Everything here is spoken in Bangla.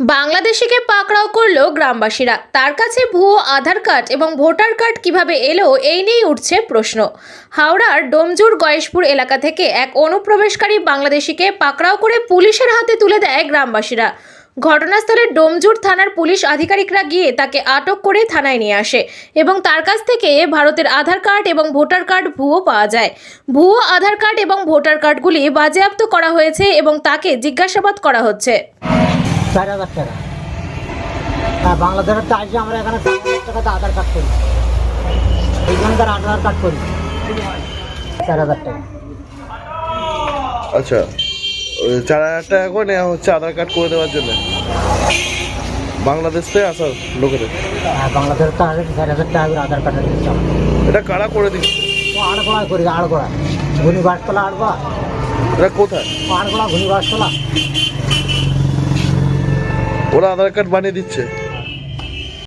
বাংলাদেশিকে পাকড়াও করল গ্রামবাসীরা। তার কাছে ভুয়ো আধার কার্ড এবং ভোটার কার্ড কীভাবে এলো, এই নিয়েই উঠছে প্রশ্ন। হাওড়ার ডোমজুর গয়েশপুর এলাকা থেকে এক অনুপ্রবেশকারী বাংলাদেশিকে পাকড়াও করে পুলিশের হাতে তুলে দেয় গ্রামবাসীরা। ঘটনাস্থলে ডোমজুর থানার পুলিশ আধিকারিকরা গিয়ে তাকে আটক করে থানায় নিয়ে আসে এবং তার কাছ থেকে ভারতের আধার কার্ড এবং ভোটার কার্ড ভুয়ো পাওয়া যায়। ভুয়ো আধার কার্ড এবং ভোটার কার্ডগুলি বাজেয়াপ্ত করা হয়েছে এবং তাকে জিজ্ঞাসাবাদ করা হচ্ছে। চার হাজার টাকা। হ্যাঁ বাংলাদেশের তো আসবে আমরা এখানে চার হাজার টাকাতে আধার কার্ড করি। এইখানকার আধার কার্ড করি। চার হাজার টাকা। আচ্ছা চার হাজার টাকা করে নেওয়া হচ্ছে আধার কার্ড করে দেওয়ার জন্য। বাংলাদেশ থেকে আসার লোকেদের। হ্যাঁ বাংলাদেশের তো আসবে চার হাজার টাকা করে আধার কার্ড এটা কারা করে দিচ্ছে? ও আড়গোড়ায় করি আড়গোড়া ঘুনি বাসতলা আড়বা এটা কোথায়? আড়গোড়া ঘুনি বাসতলা ওরা আধার কার্ড বানিয়ে দিচ্ছে।